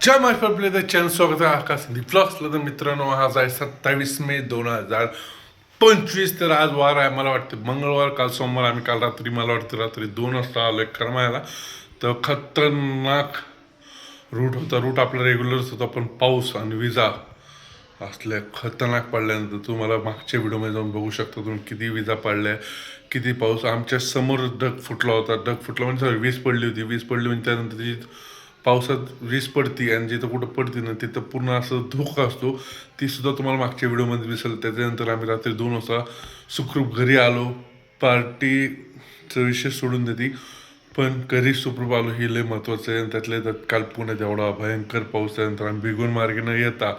Jai my play the channel स्वागत आहे आकाश ब्लॉग्सला तर मित्रांनो आज आहे सत्तावीस मे दोन हजार पंचवीस तर आज वार आहे मला वाटते मंगळवार काल सोमवार आम्ही काल रात्री मला वाटतं रात्री दोन वाजता आलो आहे करमायला तर खतरनाक रूट होता. रूट आपला रेग्युलरच होता पण पाऊस आणि विजा असल्या खतरनाक पडल्यानंतर तुम्हाला मागच्या व्हिडिओमध्ये जाऊन बघू शकता तुम्ही किती विजा पडल्या किती पाऊस. आमच्यासमोर डग फुटला होता. डग फुटला म्हणजे वीज पडली होती. वीज पडली म्हणजे त्यानंतर जी पावसात वीज पडती आणि जिथं कुठं पडते ना तिथं पूर्ण असं धोका असतो. ती सुद्धा तुम्हाला मागच्या व्हिडिओमध्ये दिसेल. त्याच्यानंतर आम्ही रात्री दोन वाजता सुखरूप घरी आलो. पार्टीचं विषय सोडून देते. पण घरी सुखरूप आलो हे लय महत्त्वाचं आहे. आणि त्यातल्या त्यात काल पुण्यात एवढा भयंकर पाऊस त्यानंतर आम्ही भिगून मार्गे न येता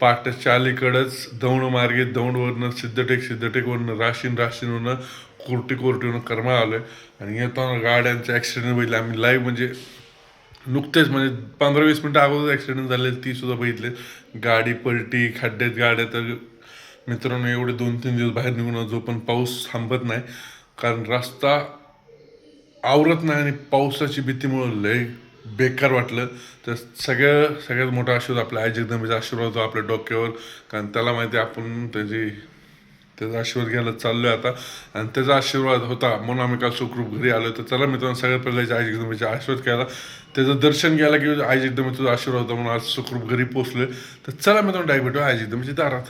पाट्याच्या अलीकडंच दौंड मार्गे दौंडवरनं सिद्धटेक सिद्धटेकवरनं राशीन राशीनवरनं कोर्टी कोर्टीवरनं कर्मा आलोय. आणि येताना गाड्यांचे ॲक्सिडेंट होईल आम्ही लाईव्ह म्हणजे नुकतेच म्हणजे पंधरा वीस मिनटं अगोदर ॲक्सिडेंट झाले ती सुद्धा बघितले. गाडी पलटी खड्ड्यात गाड्या तर मित्रांनो एवढे दोन तीन दिवस बाहेर निघून जो पण पाऊस थांबत नाही कारण रस्ता आवरत नाही आणि पावसाची भीतीमुळं लय बेकार वाटलं. तर सगळं सगळ्यात मोठा आशीर्वाद आपल्या आई जगदंबेचा आशीर्वाद होता आपल्या डोक्यावर कारण त्याला माहिती आहे आपण त्याची त्याचा आशीर्वाद घ्यायला चाललोय आता. आणि त्याचा आशीर्वाद होता. म्हणून आम्ही काल सुखरूप घरी आलो तर चला मित्रांनो सगळ्यात पहिला आई जगदंबेचे आशीर्वाद घ्यायला. त्याचं दर्शन घ्यायला की आई जगदंबेचा आशीर्वाद होता म्हणून आज सुखरूप घरी पोहोचलोय. तर चला मित्रांनो डायरेक्ट भेटू आई जगदंबेच्या दारात.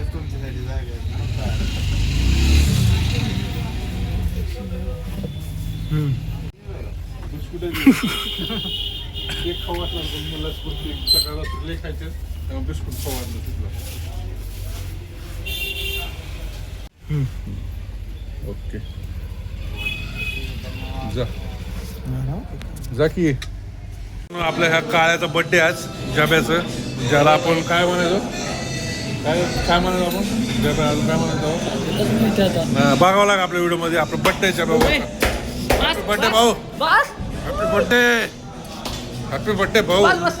दिवस तुमच्यासाठी जागा आहेत. एक खाऊ वाटलं मला स्फूर्ती लेखायचे तेव्हा बिस्कुट खाऊ वाटलं तिथलं ओके जा जा की आपल्या ह्या काळ्याचा बड्डे आज जब्याचं ज्याला आपण काय म्हणायचो काय काय म्हणायचो आपण? जब्या काय म्हणायचो हा, बघावं लागा आपल्या व्हिडिओमध्ये. आपलं बड्डेच्या भाऊ हॅपी बड्डे भाऊ. बस. हॅपी बड्डे हॅपी बड्डे भाऊ. बस बस.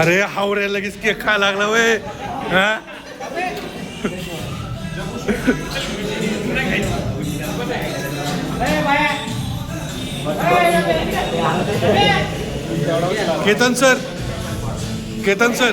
अरे हावरे लगेच केक खा लागला वय. Ketan sir Ketan sir.